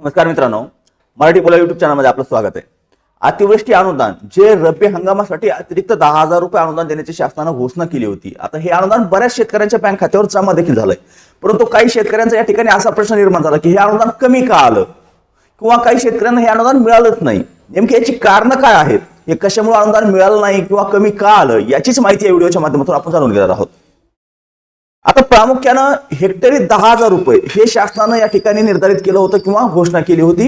नमस्कार मित्रांनो मराठी बोला युट्यूब चॅनलमध्ये आपलं स्वागत आहे. अतिवृष्टी अनुदान जे रब्बी हंगामासाठी अतिरिक्त दहा हजार रुपये अनुदान देण्याची शासनानं घोषणा केली होती. आता हे अनुदान बऱ्याच शेतकऱ्यांच्या बँक खात्यावर जमा देखील झालंय. परंतु काही शेतकऱ्यांचा या ठिकाणी असा प्रश्न निर्माण झाला की हे अनुदान कमी का आलं? किंवा काही शेतकऱ्यांना हे अनुदान मिळालंच नाही. नेमकी याची कारणं काय आहेत? हे कशामुळे अनुदान मिळालं नाही किंवा कमी का आलं? याचीच माहिती या व्हिडिओच्या माध्यमातून आपण जाणून घेणार आहोत. आता प्रामुख्यानं हेक्टरी दहा हजार रुपये हे शासनानं या ठिकाणी निर्धारित केलं होतं किंवा घोषणा केली होती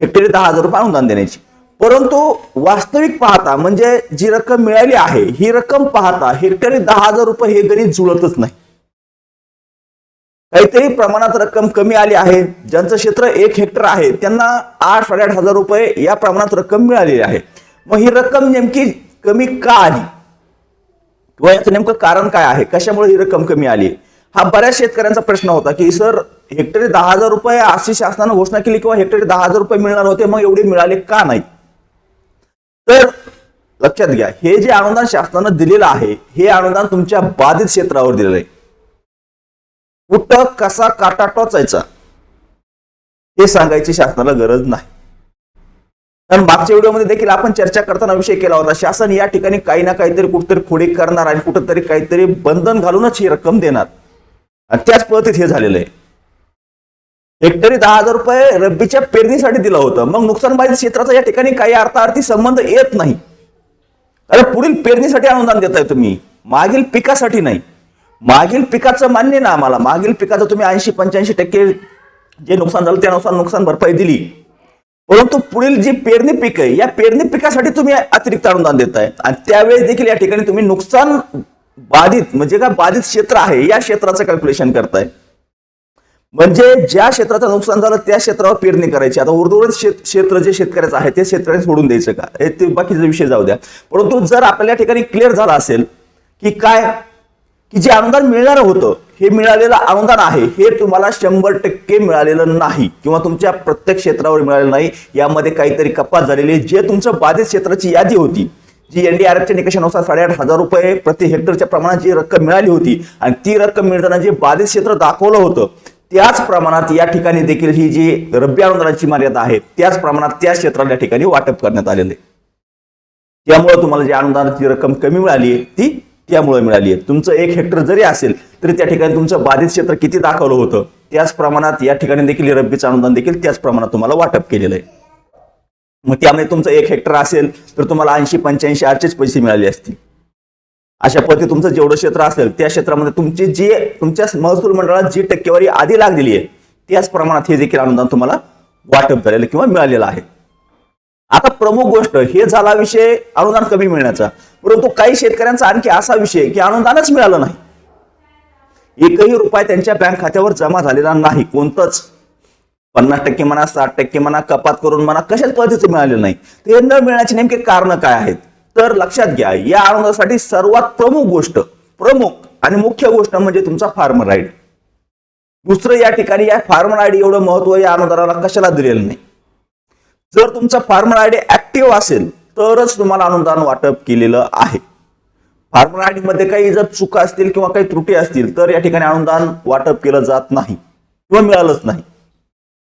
हेक्टरी दहा हजार रुपये अनुदान देण्याची. परंतु वास्तविक पाहता म्हणजे जी रक्कम मिळाली आहे ही रक्कम पाहता हेक्टरी दहा हजार रुपये हे गणित जुळतच नाही. काहीतरी प्रमाणात रक्कम कमी आली आहे ज्यांचं क्षेत्र एक हेक्टर आहे त्यांना आठ साडेआठ हजार रुपये या प्रमाणात रक्कम मिळालेली आहे. मग ही रक्कम नेमकी कमी का आली? व याचं नेमकं कारण काय आहे? कशामुळे ही रक्कम कमी आली? हा बऱ्याच शेतकऱ्यांचा प्रश्न होता की सर हेक्टरी दहा हजार रुपये अशी शासनानं घोषणा केली किंवा हेक्टरी दहा हजार रुपये मिळणार होते मग एवढे मिळाले का नाही तर लक्षात घ्या हे जे अनुदान शासनानं दिलेलं आहे हे अनुदान तुमच्या बाधित क्षेत्रावर दिलेलं आहे. कुठं कसा काटा टोचायचा हे सांगायची शासनाला गरज नाही. कारण मागच्या व्हिडिओमध्ये देखील आपण चर्चा करताना विषय केला होता शासन या ठिकाणी काही ना काहीतरी कुठेतरी खोडे करणार आणि कुठेतरी काहीतरी बंधन घालूनच ही रक्कम देणार. आणि त्याच पद्धतीत हे झालेलं आहे. हेक्टरी दहा हजार रुपये रब्बीच्या पेरणीसाठी दिलं होतं. मग नुकसान बाधित क्षेत्राचा या ठिकाणी काही अर्थार्थी संबंध येत नाही. अरे पुढील पेरणीसाठी अनुदान देताय तुम्ही. मागील पिकासाठी नाही. मागील पिकाचं मान्य ना आम्हाला. मागील पिकाचं तुम्ही ऐंशी पंच्याऐंशी टक्के जे नुकसान झालं त्यानुसार नुकसान भरपाई दिली. परंतु पुढील जी पेरणी पीक आहे या पेरणी पिकासाठी तुम्ही अतिरिक्त अनुदान देताय. आणि त्यावेळेस देखील या ठिकाणी तुम्ही नुकसान बाधित म्हणजे काय बाधित क्षेत्र आहे या क्षेत्राचं कॅल्क्युलेशन करताय. म्हणजे ज्या क्षेत्राचं नुकसान झालं त्या क्षेत्रावर पेरणी करायची. आता उर्वरित शेत- क्षेत्र जे शेतकऱ्याचं आहे ते शेतकऱ्यांनी सोडून द्यायचं का? हे ते बाकीचे विषय जाऊ द्या. परंतु जर आपल्या या ठिकाणी क्लिअर झालं असेल की काय? की जे अनुदान मिळणार होतं हे मिळालेलं अनुदान आहे हे तुम्हाला शंभर टक्के मिळालेलं नाही किंवा तुमच्या प्रत्येक क्षेत्रावर मिळालेलं नाही यामध्ये काहीतरी कपात झालेली आहे. जे तुमचं बाधित क्षेत्राची यादी होती जी एनडीआरएफच्या निकषानुसार साडेआठ हजार रुपये प्रति हेक्टरच्या प्रमाणात जी रक्कम मिळाली होती आणि ती रक्कम मिळताना जे बाधित क्षेत्र दाखवलं होतं त्याच प्रमाणात या ठिकाणी देखील ही जी रब्बी अनुदानाची मर्यादा आहे त्याच प्रमाणात त्या क्षेत्राला या ठिकाणी वाटप करण्यात आलेलं आहे त्यामुळे तुम्हाला जी अनुदानाची रक्कम कमी मिळाली आहे ती त्यामुळे मिळाली आहे. तुमचं एक हेक्टर जरी असेल तरी त्या ठिकाणी तुमचं बाधित क्षेत्र किती दाखवलं होतं त्याच प्रमाणात या ठिकाणी देखील रब्बीचं अनुदान देखील त्याच प्रमाणात तुम्हाला वाटप केलेलं आहे. मग त्यामध्ये तुमचं एक हेक्टर असेल तर तुम्हाला ऐंशी पंच्याऐंशी आठशेच पैसे मिळाले असतील. अशा पद्धती तुमचं जेवढं क्षेत्र असेल त्या क्षेत्रामध्ये तुमची जी तुमच्या महसूल मंडळात जी टक्केवारी आधी लागलेली आहे त्याच प्रमाणात हे देखील अनुदान तुम्हाला वाटप झालेलं किंवा मिळालेलं आहे. आता प्रमुख गोष्ट हे झाला विषय अनुदान कमी मिळण्याचा. परंतु काही शेतकऱ्यांचा आणखी असा विषय की अनुदानच मिळालं नाही. एकही रुपया त्यांच्या बँक खात्यावर जमा झालेला नाही कोणतंच. पन्नास टक्के म्हणा साठ टक्के म्हणा कपात करून म्हणा कशाच पद्धतीचं मिळालेलं नाही. ते न मिळण्याचे नेमके कारण काय आहेत? तर लक्षात घ्या या अनुदानासाठी सर्वात प्रमुख गोष्ट प्रमुख आणि मुख्य गोष्ट म्हणजे तुमचा फार्मर राईड. दुसरं या ठिकाणी या फार्मर आयडी एवढं महत्त्व या अनुदानाला कशाला दिलेलं नाही? जर तुमचा फार्मर आयडी ऍक्टिव्ह असेल तरच तुम्हाला अनुदान वाटप केलेलं आहे. फार्मर आयडी मध्ये काही जर चुका असतील किंवा काही त्रुटी असतील तर या ठिकाणी अनुदान वाटप केलं जात नाही किंवा मिळालंच नाही.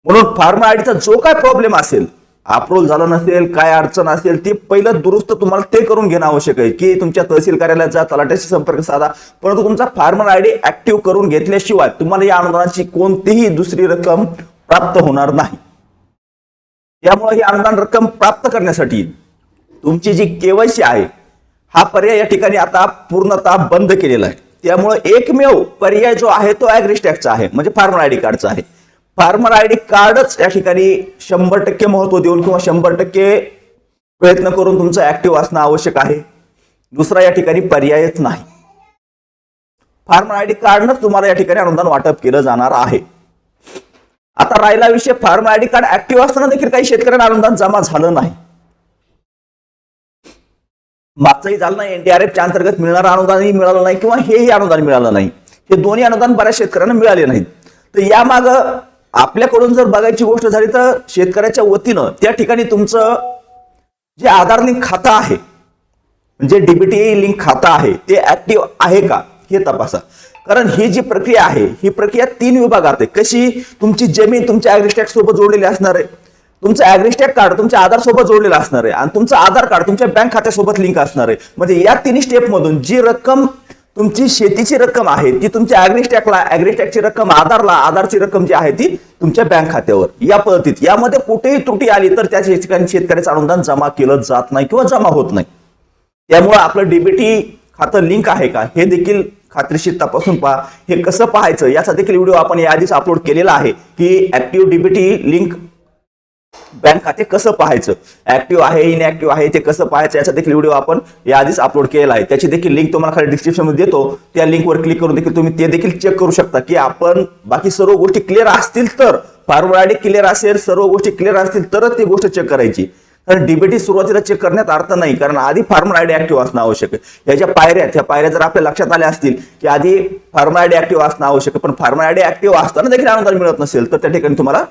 म्हणून फार्मर आयडीचा जो काय प्रॉब्लेम असेल अप्रूव्ह झालं नसेल काय अडचण असेल ती पहिलं दुरुस्त तुम्हाला ते करून घेणं आवश्यक आहे की तुमच्या तहसील कार्यालयात जा तलाट्याशी संपर्क साधा. परंतु तुमचा फार्मर आयडी ऍक्टिव्ह करून घेतल्याशिवाय तुम्हाला या अनुदानाची कोणतीही दुसरी रक्कम प्राप्त होणार नाही. त्यामुळे ही अनुदान रक्कम प्राप्त करण्यासाठी तुमची जी केवायसी आहे हा पर्याय या ठिकाणी आता पूर्णतः बंद केलेला आहे. त्यामुळे एकमेव पर्याय जो आहे तो ॲग्रिस्टॅकचा आहे म्हणजे फार्मर आयडी कार्डचा आहे. फार्मर आयडी कार्डच या ठिकाणी शंभर टक्के महत्त्व देऊन किंवा शंभर टक्के प्रयत्न करून तुमचं ऍक्टिव्ह असणं आवश्यक आहे. दुसरा या ठिकाणी पर्यायच नाही. फार्मर आयडी कार्डनंच तुम्हाला या ठिकाणी अनुदान वाटप केलं जाणार आहे. आता राहिला विषय फार्म आयडी कार्ड ऍक्टिव्ह असताना देखील काही शेतकऱ्यांना अनुदान जमा झालं नाही. मागचंही झालं नाही. एनडीआरएफच्या अंतर्गत मिळणारं अनुदानही मिळालं नाही किंवा हेही अनुदान मिळालं नाही. हे दोन्ही अनुदान बऱ्याच शेतकऱ्यांना मिळाले नाहीत. तर यामाग आपल्याकडून जर बघायची गोष्ट झाली तर शेतकऱ्याच्या वतीनं त्या ठिकाणी तुमचं जे आधार लिंक खातं आहे म्हणजे डीबीटी लिंक खातं आहे ते ऍक्टिव्ह आहे का? हे तपासा. कारण ही जी प्रक्रिया आहे ही प्रक्रिया तीन विभागात आहे. कशी? तुमची जमीन तुमच्या ऍग्रिस्टॅक सोबत जोडलेली असणार आहे. तुमचं ऍग्रिस्टॅक कार्ड तुमच्या आधार सोबत जोडलेलं असणार आहे. आणि तुमचं आधार कार्ड तुमच्या बँक खात्यासोबत लिंक असणार आहे. म्हणजे या तिन्ही स्टेप मधून जी रक्कम तुमची शेतीची रक्कम आहे ती तुमच्या ऍग्रिस्टॅकला ऍग्रिस्टॅकची रक्कम आधारला आधारची रक्कम जी आहे ती तुमच्या बँक खात्यावर या पद्धतीत. यामध्ये कुठेही त्रुटी आली तर त्या ठिकाणी शेतकऱ्याचं अनुदान जमा केलं जात नाही किंवा जमा होत नाही. त्यामुळे आपलं डीबीटी खातं लिंक आहे का? हे देखील खात्रीशीर तपासून पहा. हे कसं पाहायचं? याचा देखील व्हिडिओ आपण याआधीच अपलोड केलेला आहे की ऍक्टिव्ह डीबीटी लिंक बँक खाते कसं पाहायचं? ऍक्टिव्ह आहे इनऍक्टिव्ह आहे ते कसं पाहायचं? याचा देखील व्हिडिओ आपण याआधीच अपलोड केलेला आहे. त्याची देखील लिंक तुम्हाला खाली डिस्क्रिप्शनमध्ये देतो. त्या लिंकवर क्लिक करून देखील तुम्ही ते देखील चेक करू शकता की आपण बाकी सर्व गोष्टी क्लिअर असतील तर. फॉर्मर आयडी क्लिअर असेल सर्व गोष्टी क्लिअर असतील तरच ती गोष्ट चेक करायची. कारण डीबीटी सुरुवातीला चेक करण्यात अर्थ नाही. कारण आधी फार्मर आयडी ऍक्टिव्ह असणं आवश्यक आहे. याच्या पायऱ्या त्या पायऱ्या जर आपल्या लक्षात आल्या असतील की आधी फार्मर आयडी ऍक्टिव्ह असणं आवश्यक आहे. पण फार्मर आयडी ऍक्टिव्ह असताना देखील अनुदान मिळत नसेल तर त्या ठिकाणी तुम्हाला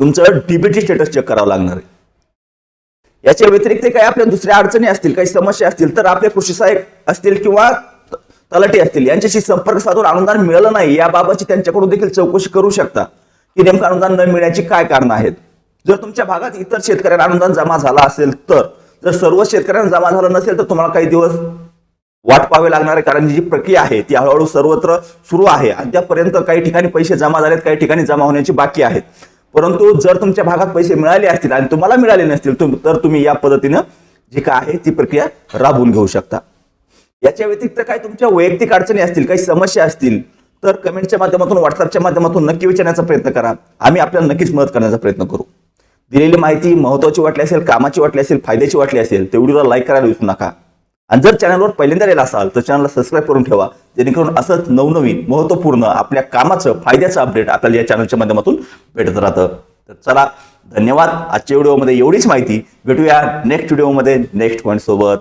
तुमचं डीबीटी स्टेटस चेक करावं लागणार आहे. याच्या व्यतिरिक्त काही आपल्या दुसऱ्या अडचणी असतील काही समस्या असतील तर आपले कृषी सहाय्यक असतील किंवा त- तलाठी असतील यांच्याशी संपर्क साधून अनुदान मिळालं नाही याबाबतची त्यांच्याकडून देखील चौकशी करू शकता. की नेमकं अनुदान न मिळण्याची काय कारणं आहेत? जर तुमच्या भागात इतर शेतकऱ्यांना अनुदान जमा झाला असेल तर जर सर्व शेतकऱ्यांना जमा झालं नसेल तर तुम्हाला काही दिवस वाट पाहावे लागणार आहे कारण जी प्रक्रिया आहे ती हळूहळू सर्वत्र सुरू आहे अद्यापर्यंत काही ठिकाणी पैसे जमा झालेत काही ठिकाणी जमा होण्याची बाकी आहेत. परंतु जर तुमच्या भागात पैसे मिळाले असतील आणि तुम्हाला मिळाले नसतील तर तुम्ही या पद्धतीनं जी काय आहे ती प्रक्रिया राबवून घेऊ शकता. याच्या व्यतिरिक्त काही तुमच्या वैयक्तिक अडचणी असतील काही समस्या असतील तर कमेंटच्या माध्यमातून व्हॉट्सअपच्या माध्यमातून नक्की विचारण्याचा प्रयत्न करा. आम्ही आपल्याला नक्कीच मदत करण्याचा प्रयत्न करू. दिलेली माहिती महत्वाची वाटली असेल कामाची वाटली असेल फायद्याची वाटली असेल तर व्हिडिओला लाईक करायला विसरू नका. आणि जर चॅनलवर पहिल्यांदा आलेला असाल तर चॅनलला सबस्क्राईब करून ठेवा जेणेकरून असंच नवनवीन महत्त्वपूर्ण आपल्या कामाचं फायद्याचं अपडेट आपल्याला या चॅनलच्या माध्यमातून भेटत राहतं. तर चला धन्यवाद. आजच्या व्हिडिओमध्ये एवढीच माहिती. भेटूया नेक्स्ट व्हिडिओमध्ये नेक्स्ट पॉईंट सोबत.